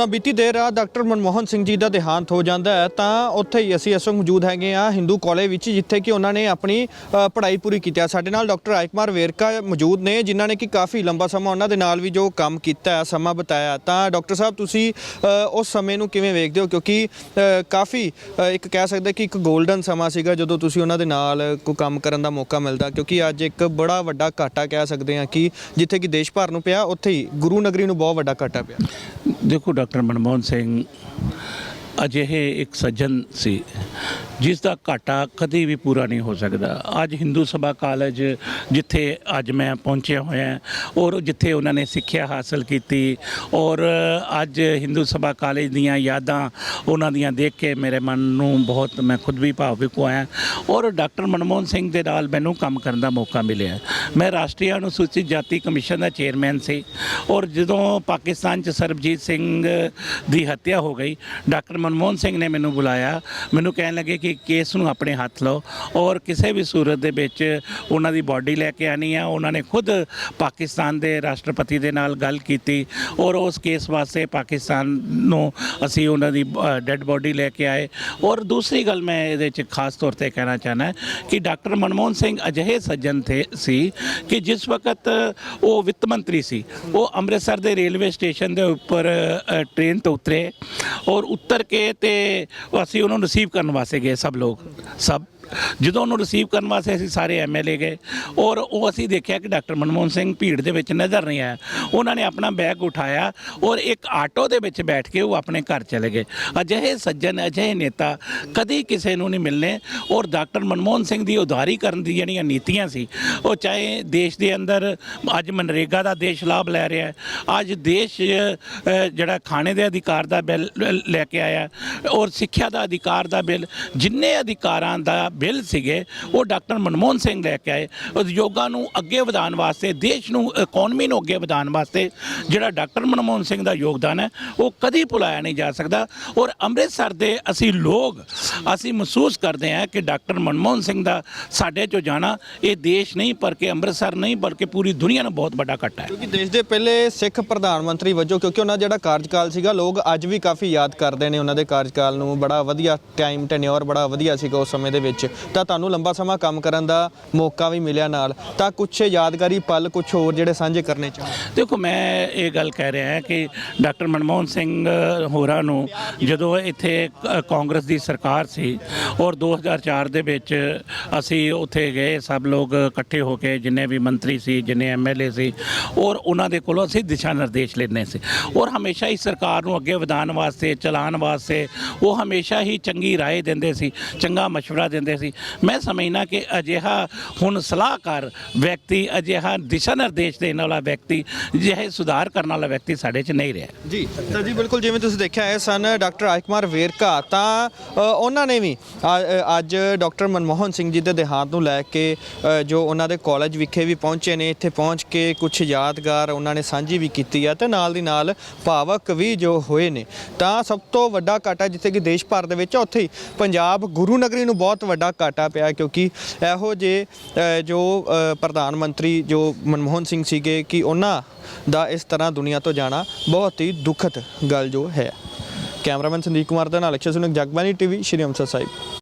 ਤਾਂ ਬੀਤੀ ਦੇਰ ਰਾਤ ਡਾਕਟਰ ਮਨਮੋਹਨ ਸਿੰਘ ਜੀ ਦਾ ਦੇਹਾਂਤ ਹੋ ਜਾਂਦਾ ਹੈ, ਤਾਂ ਉੱਥੇ ਹੀ ਅਸੀਂ ਇਸ ਵਕਤ ਮੌਜੂਦ ਹੈਗੇ ਆ ਹਿੰਦੂ ਕਾਲਜ ਵਿੱਚ, ਜਿੱਥੇ ਕਿ ਉਹਨਾਂ ਨੇ ਆਪਣੀ ਪੜ੍ਹਾਈ ਪੂਰੀ ਕੀਤੀ ਹੈ। ਸਾਡੇ ਨਾਲ ਡਾਕਟਰ ਰਾਜਕੁਮਾਰ ਵੇਰਕਾ ਮੌਜੂਦ ਨੇ, ਜਿਨ੍ਹਾਂ ਨੇ ਕਿ ਕਾਫੀ ਲੰਬਾ ਸਮਾਂ ਉਹਨਾਂ ਦੇ ਨਾਲ ਵੀ ਜੋ ਕੰਮ ਕੀਤਾ ਹੈ, ਸਮਾਂ ਬਤਾਇਆ। ਤਾਂ ਡਾਕਟਰ ਸਾਹਿਬ, ਤੁਸੀਂ ਉਸ ਸਮੇਂ ਨੂੰ ਕਿਵੇਂ ਵੇਖਦੇ ਹੋ? ਕਿਉਂਕਿ ਕਾਫੀ ਇੱਕ ਕਹਿ ਸਕਦੇ ਕਿ ਇੱਕ 골ਡਨ ਸਮਾਂ ਸੀਗਾ, ਜਦੋਂ ਤੁਸੀਂ ਉਹਨਾਂ ਦੇ ਨਾਲ ਕੋਈ ਕੰਮ ਕਰਨ ਦਾ ਮੌਕਾ ਮਿਲਦਾ। ਕਿਉਂਕਿ ਅੱਜ ਇੱਕ ਬੜਾ ਵੱਡਾ ਘਾਟਾ ਕਹਿ ਸਕਦੇ ਹਾਂ ਕਿ ਜਿੱਥੇ ਕਿ ਦੇਸ਼ ਭਰ ਨੂੰ ਪਿਆ, ਉੱਥੇ ਹੀ ਗੁਰੂ ਨਗਰੀ ਨੂੰ ਬਹੁਤ ਵੱਡਾ ਘਾਟਾ ਪਿਆ। ਦੇਖੋ ਡਾਕਟਰ ਮਨਮੋਹਨ ਸਿੰਘ ਅਜਿਹੇ ਇੱਕ ਸੱਜਣ ਸੀ। ਜਿਸ ਦਾ ਘਾਟਾ ਕਦੇ ਵੀ ਪੂਰਾ ਨਹੀਂ ਹੋ ਸਕਦਾ। ਅੱਜ ਹਿੰਦੂ ਸਭਾ ਕਾਲਜ ਜਿੱਥੇ ਅੱਜ ਮੈਂ ਪਹੁੰਚਿਆ ਹੋਇਆ ਔਰ ਜਿੱਥੇ ਉਹਨਾਂ ਨੇ ਸਿੱਖਿਆ ਹਾਸਲ ਕੀਤੀ, ਔਰ ਅੱਜ ਹਿੰਦੂ ਸਭਾ ਕਾਲਜ ਦੀਆਂ ਯਾਦਾਂ ਉਹਨਾਂ ਦੀਆਂ ਦੇਖ ਕੇ ਮੇਰੇ ਮਨ ਨੂੰ ਬਹੁਤ ਮੈਂ ਖੁਦ ਵੀ ਭਾਵੁਕ ਹੋਇਆ ਔਰ ਡਾਕਟਰ ਮਨਮੋਹਨ ਸਿੰਘ ਦੇ ਨਾਲ ਮੈਨੂੰ ਕੰਮ ਕਰਨ ਦਾ ਮੌਕਾ ਮਿਲਿਆ ਮੈਂ ਰਾਸ਼ਟਰੀ ਅਨੁਸੂਚਿਤ ਜਾਤੀ ਕਮਿਸ਼ਨ ਦਾ ਚੇਅਰਮੈਨ ਸੀ, ਔਰ ਜਦੋਂ ਪਾਕਿਸਤਾਨ 'ਚ ਸਰਬਜੀਤ ਸਿੰਘ ਦੀ ਹੱਤਿਆ ਹੋ ਗਈ, ਡਾਕਟਰ ਮਨਮੋਹਨ ਸਿੰਘ ਨੇ ਮੈਨੂੰ ਬੁਲਾਇਆ। ਮੈਨੂੰ ਕਹਿਣ ਲੱਗੇ ਕਿ ਕੇਸ ਨੂੰ ਆਪਣੇ ਹੱਥ ਲਓ ਔਰ ਕਿਸੇ ਵੀ ਸੂਰਤ ਦੇ ਵਿੱਚ ਉਹਨਾਂ ਦੀ ਬਾਡੀ ਲੈ ਕੇ ਆਣੀ ਆ। ਉਹਨਾਂ ਨੇ ਖੁਦ ਪਾਕਿਸਤਾਨ ਦੇ ਰਾਸ਼ਟਰਪਤੀ ਦੇ ਨਾਲ ਗੱਲ ਕੀਤੀ ਔਰ ਉਸ ਕੇਸ ਵਾਸਤੇ ਪਾਕਿਸਤਾਨ ਨੂੰ ਅਸੀਂ ਉਹਨਾਂ ਦੀ ਡੈੱਡ ਬਾਡੀ ਲੈ ਕੇ ਆਏ। ਔਰ ਦੂਸਰੀ ਗੱਲ ਮੈਂ ਇਹਦੇ 'ਚ ਖਾਸ ਤੌਰ ਤੇ ਕਹਿਣਾ ਚਾਹਨਾ ਕਿ ਡਾਕਟਰ ਮਨਮੋਹਨ ਸਿੰਘ ਅਜਿਹੇ ਸੱਜਣ ਥੇ ਸੀ ਕਿ ਜਿਸ ਵਕਤ ਉਹ ਵਿੱਤ ਮੰਤਰੀ ਸੀ ਉਹ ਅੰਮ੍ਰਿਤਸਰ ਦੇ ਰੇਲਵੇ ਸਟੇਸ਼ਨ ਦੇ ਉੱਪਰ ਅ, ਟ੍ਰੇਨ ਤੋਂ ਉਤਰੇ ਔਰ ਉਤਰ ਕੇ ਤੇ ਅਸੀਂ ਉਹਨਾਂ ਨੂੰ ਰਿਸੀਵ ਕਰਨ ਵਾਸਤੇ ਗਏ ਸਭ ਲੋਕ ਸਭ ਜਦੋਂ ਉਹਨੂੰ ਰਿਸੀਵ ਕਰਨ ਵਾਸਤੇ ਅਸੀਂ ਸਾਰੇ ਐਮਐਲਏ ਗਏ, ਔਰ ਉਹ ਅਸੀਂ ਦੇਖਿਆ ਕਿ ਡਾਕਟਰ ਮਨਮੋਹਨ ਸਿੰਘ ਭੀੜ ਦੇ ਵਿੱਚ ਨਜ਼ਰ ਨਹੀਂ ਆਇਆ। ਉਹਨਾਂ ਨੇ ਆਪਣਾ ਬੈਗ ਉਠਾਇਆ ਔਰ ਇੱਕ ਆਟੋ ਦੇ ਵਿੱਚ ਬੈਠ ਕੇ ਉਹ ਆਪਣੇ ਘਰ ਚਲੇ ਗਏ। ਅਜਿਹੇ ਸੱਜਣ, ਅਜਿਹੇ ਨੇਤਾ ਕਦੀ ਕਿਸੇ ਨੂੰ ਨਹੀਂ ਮਿਲਨੇ, ਔਰ ਡਾਕਟਰ ਮਨਮੋਹਨ ਸਿੰਘ ਦੀ ਉਦਾਰੀ ਕਰਨ ਦੀ ਜਿਹੜੀਆਂ ਨੀਤੀਆਂ ਸੀ, ਉਹ ਚਾਹੇ ਦੇਸ਼ ਦੇ ਅੰਦਰ ਅੱਜ ਮਨਰੇਗਾ ਦਾ ਦੇਸ਼ ਲਾਭ ਲੈ ਰਿਹਾ ਹੈ, ਅੱਜ ਦੇਸ਼ ਜਿਹੜਾ ਖਾਣੇ ਦੇ ਅਧਿਕਾਰ ਦਾ ਬਿੱਲ ਲੈ ਕੇ ਆਇਆ, ਔਰ ਸਿੱਖਿਆ ਦਾ ਅਧਿਕਾਰ ਦਾ ਬਿੱਲ, ਜਿੰਨੇ ਅਧਿਕਾਰਾਂ ਦਾ ਬਿੱਲ ਸੀਗੇ, ਉਹ ਡਾਕਟਰ ਮਨਮੋਹਨ ਸਿੰਘ ਲੈ ਕੇ ਆਏ। ਉਦਯੋਗਾਂ ਨੂੰ ਅੱਗੇ ਵਧਾਉਣ ਵਾਸਤੇ, ਦੇਸ਼ ਨੂੰ ਇਕਨੋਮੀ ਨੂੰ ਅੱਗੇ ਵਧਾਉਣ ਵਾਸਤੇ ਜਿਹੜਾ ਡਾਕਟਰ ਮਨਮੋਹਨ ਸਿੰਘ ਦਾ ਯੋਗਦਾਨ ਹੈ, ਉਹ ਕਦੀ ਭੁਲਾਇਆ ਨਹੀਂ ਜਾ ਸਕਦਾ। ਔਰ ਅੰਮ੍ਰਿਤਸਰ ਦੇ ਅਸੀਂ ਲੋਕ, ਅਸੀਂ ਮਹਿਸੂਸ ਕਰਦੇ ਹਾਂ ਕਿ ਡਾਕਟਰ ਮਨਮੋਹਨ ਸਿੰਘ ਦਾ ਸਾਡੇ ਚੋਂ ਜਾਣਾ, ਇਹ ਦੇਸ਼ ਨਹੀਂ ਪਰ ਕਿ ਅੰਮ੍ਰਿਤਸਰ ਨਹੀਂ, ਬਲਕਿ ਪੂਰੀ ਦੁਨੀਆ ਨੂੰ ਬਹੁਤ ਵੱਡਾ ਘਾਟਾ ਹੈ। ਕਿਉਂਕਿ ਦੇਸ਼ ਦੇ ਪਹਿਲੇ ਸਿੱਖ ਪ੍ਰਧਾਨ ਮੰਤਰੀ ਵਜੋਂ, ਕਿਉਂਕਿ ਉਹਨਾਂ ਦਾ ਜਿਹੜਾ ਕਾਰਜਕਾਲ ਸੀਗਾ, ਲੋਕ ਅੱਜ ਵੀ ਕਾਫੀ ਯਾਦ ਕਰਦੇ ਨੇ ਉਹਨਾਂ ਦੇ ਕਾਰਜਕਾਲ ਨੂੰ। ਬੜਾ ਵਧੀਆ ਟਾਈਮ ਟੈਨਿਓਰ ਬੜਾ ਵਧੀਆ ਸੀਗਾ ਉਸ ਸਮੇਂ ਦੇ ਵਿੱਚ। ਤਾਂ ਤੁਹਾਨੂੰ ਲੰਬਾ ਸਮਾਂ ਕੰਮ ਕਰਨ ਦਾ ਮੌਕਾ ਵੀ ਮਿਲਿਆ ਨਾਲ ਤਾਂ ਕੁਝ ਯਾਦਗਾਰੀ ਪਲ ਕੁਝ ਹੋਰ ਜਿਹੜੇ ਸਾਂਝੇ ਕਰਨੇ ਚਾਹੁੰਦੇ ਦੇਖੋ ਮੈਂ ਇਹ ਗੱਲ ਕਹਿ ਰਿਹਾ ਹਾਂ ਕਿ ਡਾਕਟਰ ਮਨਮੋਹਨ ਸਿੰਘ ਹੋਰਾਂ ਨੂੰ ਜਦੋਂ ਇੱਥੇ ਕ- ਕਾਂਗਰਸ ਦੀ ਸਰਕਾਰ ਸੀ ਔਰ 2004 ਦੇ ਵਿੱਚ ਅਸੀਂ ਉੱਥੇ ਗਏ ਸਭ ਲੋਕ ਇਕੱਠੇ ਹੋ ਕੇ ਜਿੰਨੇ ਵੀ ਮੰਤਰੀ ਸੀ ਜਿੰਨੇ ਐਮਐਲਏ ਸੀ ਔਰ ਉਹਨਾਂ ਦੇ ਕੋਲੋਂ ਅਸੀਂ ਦਿਸ਼ਾ ਨਿਰਦੇਸ਼ ਲੈਣੇ ਸੀ ਔਰ ਹਮੇਸ਼ਾ ਹੀ ਸਰਕਾਰ ਨੂੰ ਅੱਗੇ ਵਧਾਉਣ ਵਾਸਤੇ ਚਲਾਉਣ ਵਾਸਤੇ ਉਹ ਹਮੇਸ਼ਾ ਹੀ ਚੰਗੀ رائے ਦਿੰਦੇ ਸੀ ਚੰਗਾ مشورہ ਦਿੰਦੇ ਸੀ। ਮੈਂ ਸਮਝਣਾ ਕਿ ਅਜਿਹਾ ਹੁਣ ਸਲਾਹਕਾਰ ਵਿਅਕਤੀ, ਅਜਿਹਾ ਦਿਸ਼ਾ ਨਿਰਦੇਸ਼ ਦੇਣ ਵਾਲਾ ਵਿਅਕਤੀ ਜਿਹੇ ਸੁਧਾਰ ਕਰਨ ਵਾਲਾ ਵਿਅਕਤੀ ਸਾਡੇ 'ਚ ਨਹੀਂ ਰਿਹਾ। ਜੀ, ਤਾਂ ਜੀ ਬਿਲਕੁਲ ਜਿਵੇਂ ਤੁਸੀਂ ਦੇਖਿਆ ਹੈ ਸਨ ਡਾਕਟਰ ਰਾਜਕੁਮਾਰ ਵੇਰਕਾ। ਤਾਂ ਉਹਨਾਂ ਨੇ ਵੀ ਅੱਜ ਡਾਕਟਰ ਮਨਮੋਹਨ ਸਿੰਘ ਜੀ ਦੇ ਦੇਹਾਂਤ ਨੂੰ ਲੈ ਕੇ ਜੋ ਉਹਨਾਂ ਦੇ ਕਾਲਜ ਵਿਖੇ ਵੀ ਪਹੁੰਚੇ ਨੇ, ਇੱਥੇ ਪਹੁੰਚ ਕੇ ਕੁਝ ਯਾਦਗਾਰ ਉਹਨਾਂ ਨੇ ਸਾਂਝੀ ਵੀ ਕੀਤੀ ਆ ਤੇ ਨਾਲ ਦੀ ਨਾਲ ਭਾਵਕ ਵੀ ਜੋ ਹੋਏ ਨੇ। ਤਾਂ ਸਭ ਤੋਂ ਵੱਡਾ ਘਾਟਾ ਜਿੱਥੇ ਕਿ ਦੇਸ਼ ਭਰ ਦੇ ਵਿੱਚ ਉੱਥੇ ਹੀ ਪੰਜਾਬ ਗੁਰੂ ਨਗਰੀ ਨੂੰ ਬਹੁਤ ਵੱਡਾ ਘਾਟਾ ਪਿਆ ਕਿਉਂਕਿ ਇਹੋ ਜੇ ਜੋ ਪ੍ਰਧਾਨ ਮੰਤਰੀ ਜੋ ਮਨਮੋਹਨ ਸਿੰਘ ਸੀਗੇ ਕਿ ਉਹਨਾਂ ਦਾ ਇਸ ਤਰ੍ਹਾਂ ਦੁਨੀਆ ਤੋਂ ਜਾਣਾ ਬਹੁਤ ਹੀ ਦੁਖਦ ਗੱਲ ਜੋ ਹੈ। ਕੈਮਰਾਮੈਨ ਸੰਦੀਪ ਕੁਮਾਰ ਦਾ ਨਾਲ ਅਕਸ਼ਰ ਸੁਨਕ ਜਗਬਾਨੀ ਟੀਵੀ, ਸ਼੍ਰੀ ਅੰਮ੍ਰਿਤਸਰ ਸਾਹਿਬ।